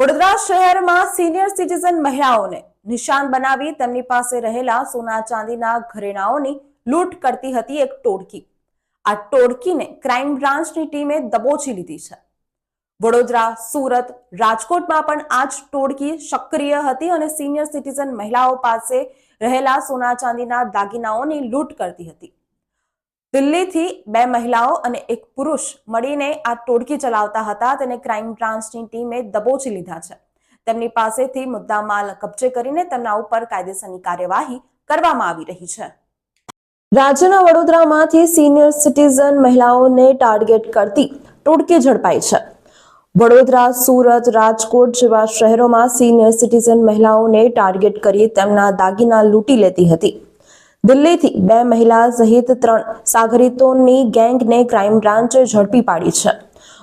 વડોદરા શહેરમાં senior citizen મહિલાઓને નિશાન બનાવી તેમની પાસે રહેલા સોના ચાંદીના ઘરેણાઓની લૂંટ કરતી હતી એક ટોળકી. આ ટોળકીને ક્રાઇમ બ્રાન્ચની ટીમે દબોચી લીધી છે. વડોદરા, સુરત, રાજકોટમાં પણ આ જ ટોળકી સક્રિય હતી અને સિનિયર સિટીઝન મહિલાઓ પાસે રહેલા સોના ચાંદીના દાગીનાઓની લૂંટ કરતી હતી. દિલ્હીથી બે મહિલાઓ અને એક પુરુષ મળીને આ ટોળકી ચલાવતા હતા. તેને ક્રાઇમ બ્રાન્ચની ટીમે દબોચી લીધા છે. તેમની પાસેથી મુદ્દામાલ કબજે કરીને તેમના ઉપર કાયદેસરની કાર્યવાહી કરવામાં આવી રહી છે. રાજ્યના વડોદરામાંથી સિનિયર સિટીઝન મહિલાઓને ટાર્ગેટ કરતી ટોળકી ઝડપાઈ છે. વડોદરા, સુરત, રાજકોટ જેવા શહેરોમાં સિનિયર સિટીઝન મહિલાઓને ટાર્ગેટ કરી તેમના દાગીના લૂંટી લેતી હતી. દિલ્હીથી બે મહિલા સહિત ત્રણ સાગરીતોની ગેંગને ક્રાઇમ બ્રાન્ચે ઝડપી પાડી છે.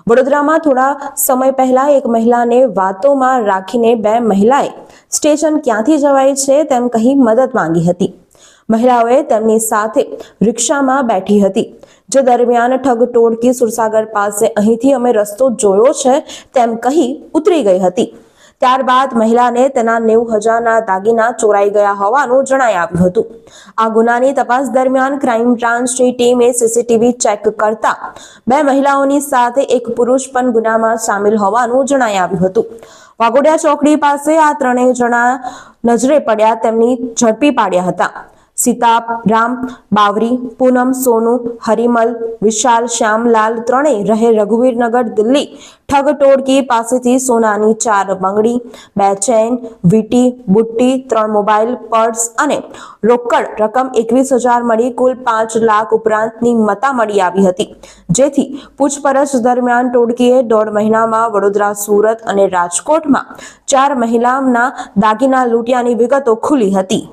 વડોદરામાં થોડા સમય પહેલા એક મહિલાને વાતોમાં રાખીને બે મહિલાએ સ્ટેશન ક્યાંથી જવાય છે તેમ કહી મદદ માંગી હતી. મહિલાઓએ તેમની સાથે રિક્ષામાં બેઠી હતી. જે દરમિયાન ઠગ ટોળકી સુરસાગર પાસે અહીંથી અમે રસ્તો જોયો છે તેમ કહી ઉતરી ગઈ હતી. ત્યારબાદ મહિલાને તેના નેવું હજારના દાગીના ચોરાઈ ગયા હોવાનું જણાઈ આવ્યું હતું. આ ગુનાની તપાસ દરમિયાન ક્રાઇમ બ્રાન્ચની ટીમે સીસીટીવી ચેક કરતા બે મહિલાઓની સાથે એક પુરુષ પણ ગુનામાં સામેલ હોવાનું જણાઈ આવ્યું હતું. વાઘોડિયા ચોકડી પાસે આ ત્રણેય જણા નજરે પડ્યા, તેમની ઝડપી પાડ્યા હતા. સીતાપ, રામ, બાવરી, પૂનમ, સોનુ, હરિમલ, વિશાલ, શ્યામલાલ ત્રણેય રહે રઘુવીરનગર, દિલ્હી. ઠગ ટોળકી પાસેથી સોનાની ચાર બંગડી, બે ચેન, વીટી, બુટ્ટી, ત્રણ મોબાઈલ, પર્સ અને રોકડ રકમ એકવીસ હજાર મળી. કુલ પાંચ લાખ ઉપરાંતની મતા મળી આવી હતી. જેથી પૂછપરછ દરમિયાન ટોળકીએ દોઢ મહિનામાં વડોદરા, સુરત અને રાજકોટમાં ચાર મહિલાના દાગીના લૂંટ્યાની વિગતો ખુલી હતી.